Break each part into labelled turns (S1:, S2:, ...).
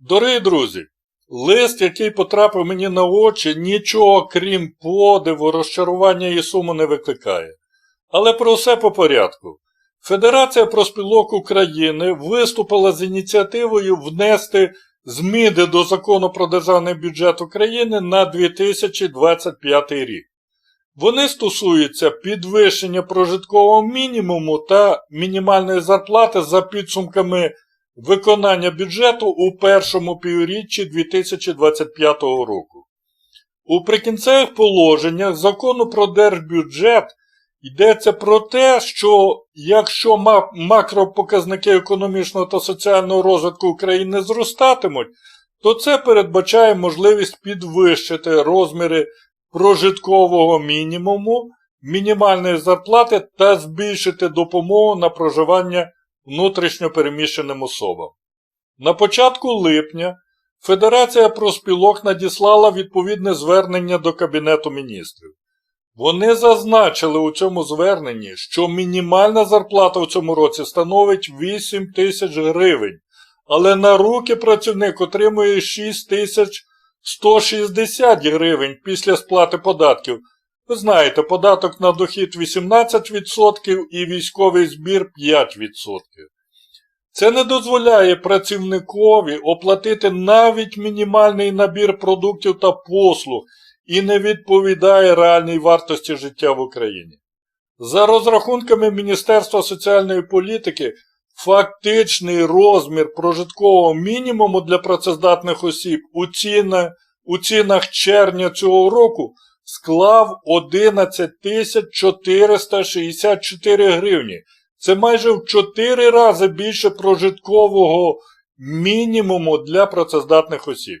S1: Дорогі друзі, лист, який потрапив мені на очі, нічого крім подиву, розчарування і суму не викликає. Але про все по порядку. Федерація проспілок України виступила з ініціативою внести зміни до закону про державний бюджет України на 2025 рік. Вони стосуються підвищення прожиткового мінімуму та мінімальної зарплати за підсумками виконання бюджету у першому півріччі 2025 року. У прикінцевих положеннях закону про держбюджет йдеться про те, що якщо макропоказники економічного та соціального розвитку України зростатимуть, то це передбачає можливість підвищити розміри прожиткового мінімуму, мінімальної зарплати та збільшити допомогу на проживання внутрішньо переміщеним особам. На початку липня Федерація проспілок надіслала відповідне звернення до Кабінету міністрів. Вони зазначили у цьому зверненні, що мінімальна зарплата у цьому році становить 8 тисяч гривень, але на руки працівник отримує 6 тисяч 160 гривень після сплати податків. Ви знаєте, податок на дохід 18% і військовий збір 5%. Це не дозволяє працівникові оплатити навіть мінімальний набір продуктів та послуг і не відповідає реальній вартості життя в Україні. За розрахунками Міністерства соціальної політики, фактичний розмір прожиткового мінімуму для працездатних осіб у, ціна, у цінах червня цього року склав 11 464 гривні. Це майже в 4 рази більше прожиткового мінімуму для працездатних осіб.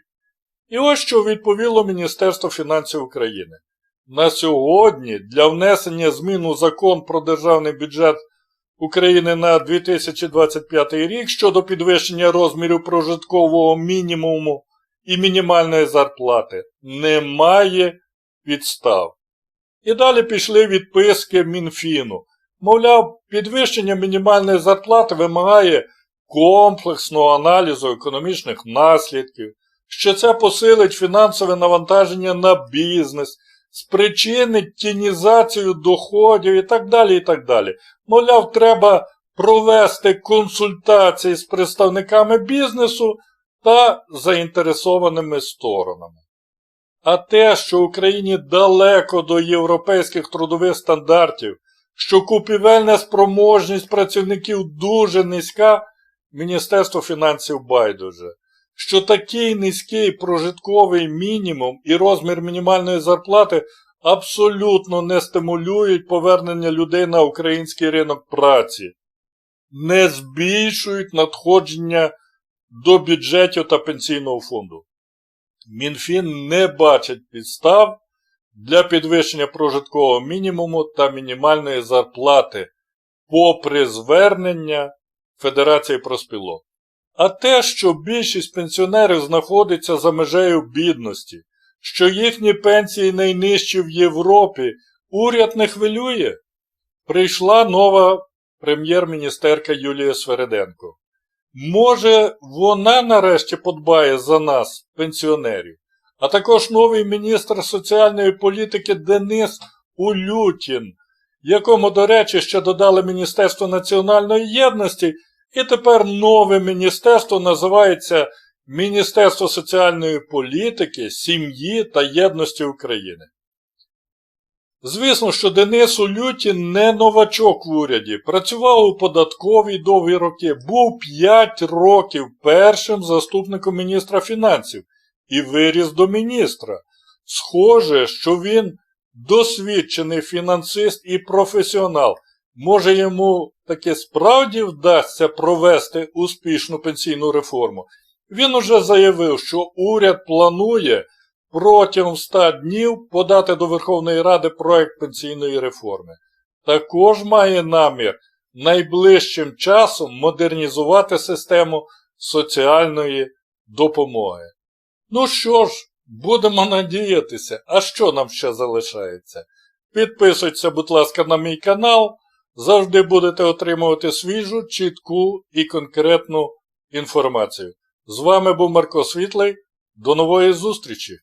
S1: І ось що відповіло Міністерство фінансів України. На сьогодні для внесення змін у закон про державний бюджет України на 2025 рік щодо підвищення розмірів прожиткового мінімуму і мінімальної зарплати немає підстав. І далі пішли відписки Мінфіну. Мовляв, підвищення мінімальної зарплати вимагає комплексного аналізу економічних наслідків, що це посилить фінансове навантаження на бізнес, спричинить тінізацію доходів і так далі. і так далі. Мовляв, треба провести консультації з представниками бізнесу та заінтересованими сторонами. А те, що Україні далеко до європейських трудових стандартів, що купівельна спроможність працівників дуже низька, Міністерство фінансів байдуже, що такий низький прожитковий мінімум і розмір мінімальної зарплати абсолютно не стимулюють повернення людей на український ринок праці, не збільшують надходження до бюджетів та пенсійного фонду. Мінфін не бачить підстав для підвищення прожиткового мінімуму та мінімальної зарплати, попри звернення Федерації проспілок. А те, що більшість пенсіонерів знаходиться за межею бідності, що їхні пенсії найнижчі в Європі, уряд не хвилює. Прийшла нова прем'єр-міністерка Юлія Свереденко. Може, вона нарешті подбає за нас, пенсіонерів, а також новий міністр соціальної політики Денис Улютін, якому, до речі, ще додали Міністерство національної єдності, і тепер нове міністерство називається Міністерство соціальної політики, сім'ї та єдності України. Звісно, що Денис Улютін не новачок в уряді, працював у податковій довгі роки, був 5 років першим заступником міністра фінансів і виріс до міністра. Схоже, що він досвідчений фінансист і професіонал. Може йому таки справді вдасться провести успішну пенсійну реформу. Він уже заявив, що уряд планує протягом 100 днів подати до Верховної Ради проект пенсійної реформи. Також має намір найближчим часом модернізувати систему соціальної допомоги. Ну що ж, будемо надіятися, а що нам ще залишається? Підписуйтеся, будь ласка, на мій канал. Завжди будете отримувати свіжу, чітку і конкретну інформацію. З вами був Марко Світлий. До нової зустрічі!